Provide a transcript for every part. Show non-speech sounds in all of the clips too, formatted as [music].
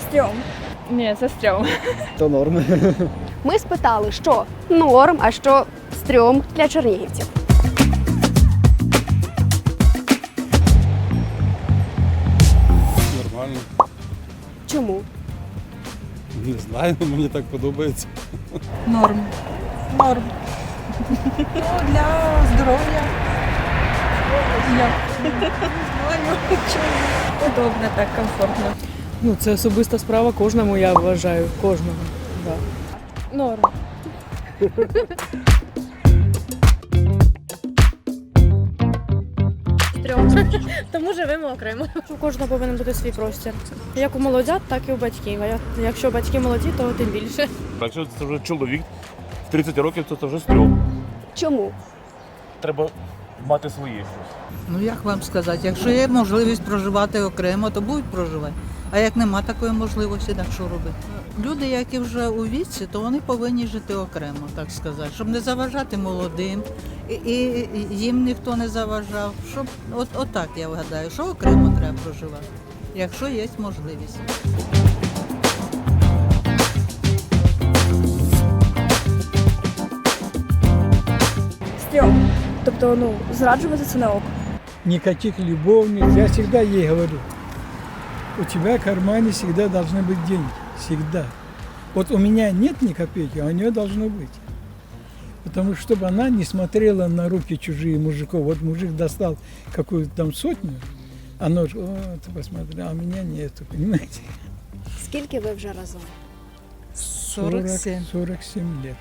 Стрьом. Ні, це стрьом. То норм. Ми спитали, що норм, а що стрьом для чернігівців. Нормально. Чому? Не знаю, [laughs] мені так подобається. Норм. Норм. Ну, для здоров'я. Як? Не знаю, чому. Удобно, так комфортно. Ну, це особиста справа кожному, я вважаю. Кожного. Да. Норм. Тому живемо окремо. У кожного повинен бути свій простір. Як у молодят, так і у батьків. А якщо батьки молоді, то тим більше. Якщо це вже чоловік в 30 років, то це вже стрьом. Чому? Треба мати своє щось. Ну як вам сказати, якщо є можливість проживати окремо, то будуть проживати. А як нема такої можливості, так що робити? Люди, які вже у віці, то вони повинні жити окремо, так сказати, щоб не заважати молодим, і, і і їм ніхто не заважав. Щоб от, отак я вгадаю, що окремо треба проживати, якщо є можливість. Стрьом. Тобто, ну, зраджувати це не ок. никаких любовниц. Я всегда ей говорю, у тебя в кармане всегда должны быть деньги. Всегда. Вот у меня нет ни копейки, а у нее должно быть. Потому что, чтобы она не смотрела на руки чужие мужиков. Вот мужик достал какую-то там сотню, она же, о, ты посмотри, а у меня нету, понимаете? Скільки ви вже разом? 47. 47 лет.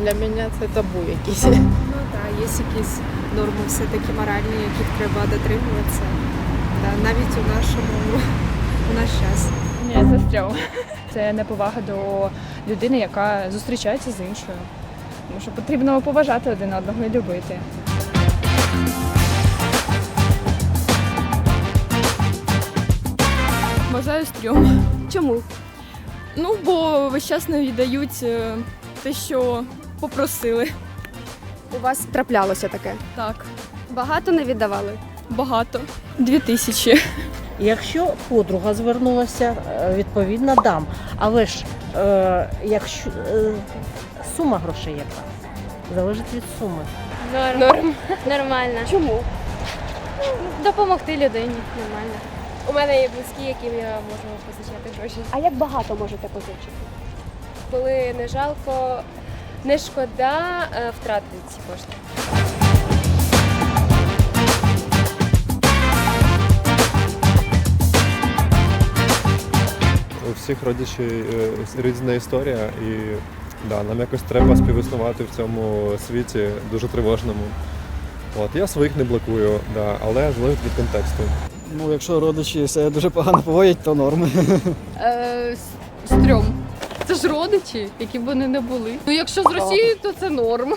Для мене це табу якісь. Ну так, є якісь норми все-таки моральні, яких треба дотримуватися. Да, навіть у нашому у наш час. Ні, це стрьом. Це неповага до людини, яка зустрічається з іншою. Тому що потрібно поважати один одного і любити. Вважаю стрьом. Чому? Ну, бо весь час не віддають е, те, що попросили. У вас траплялося таке? Так, Багато не віддавали? багато. Дві тисячі. Якщо подруга звернулася, е, відповідно дам. Але ж е, якщо е, сума грошей яка залежить від суми. Норм. Норм. Нормально. Чому? Допомогти людині. Нормально. У мене є близькі, яким я можу позичати гроші. А як багато можете позичити? Коли не жалко, не шкода е, втратити ці кошти. У всіх родичів е, різна історія, і да, нам якось треба співіснувати в цьому світі дуже тривожному. От, я своїх не блокую, да, але залежить від контексту. Ну, якщо родичі себе дуже погано поводять, то норм. Е, стрьом. Це ж родичі, які б вони не були. Ну, якщо з Росією, то це норм.